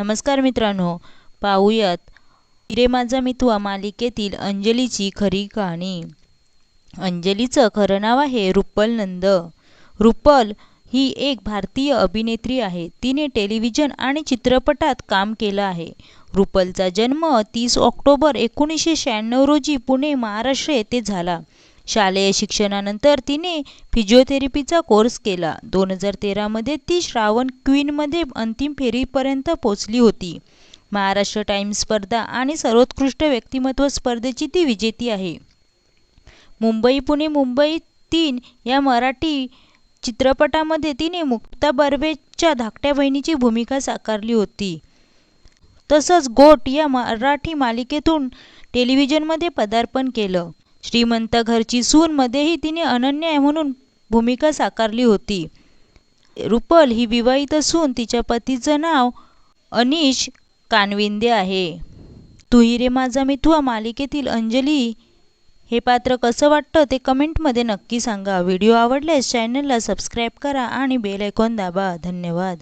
नमस्कार मित्रांनो पाहूयात हिरे माझा मितवा मालिकेतील अंजलीची खरी कहाणी. अंजलीचं खरं नाव आहे रुपल नंद. रुपल ही एक भारतीय अभिनेत्री आहे. तिने टेलिव्हिजन आणि चित्रपटात काम केलं आहे. रुपलचा जन्म तीस ऑक्टोबर एकोणीसशे शहाण्णव रोजी पुणे महाराष्ट्र येथे झाला. शालेय शिक्षणानंतर तिने फिजिओथेरपीचा कोर्स केला. दोन हजार तेरामध्ये ती श्रावण क्वीनमध्ये अंतिम फेरीपर्यंत पोचली होती. महाराष्ट्र टाइम्स स्पर्धा आणि सर्वोत्कृष्ट व्यक्तिमत्व स्पर्धेची ती विजेती आहे. मुंबई पुणे मुंबई तीन या मराठी चित्रपटामध्ये तिने मुक्ता बर्वेच्या धाकट्या बहिणीची भूमिका साकारली होती. तसंच गोट या मराठी मालिकेतून टेलिव्हिजनमध्ये पदार्पण केलं. श्रीमंत घरची सूनमध्येही तिने अनन्या म्हणून भूमिका साकारली होती. रुपल ही विवाहित असून तिच्या पतीचं नाव अनिश कानविंदे आहे. तुही रे माझा मिथुआ मालिकेतील अंजली. हे पात्र कसं वाटतं ते कमेंटमध्ये नक्की सांगा. व्हिडिओ आवडल्यास चॅनलला सबस्क्राईब करा आणि बेल आयकॉन दाबा. धन्यवाद.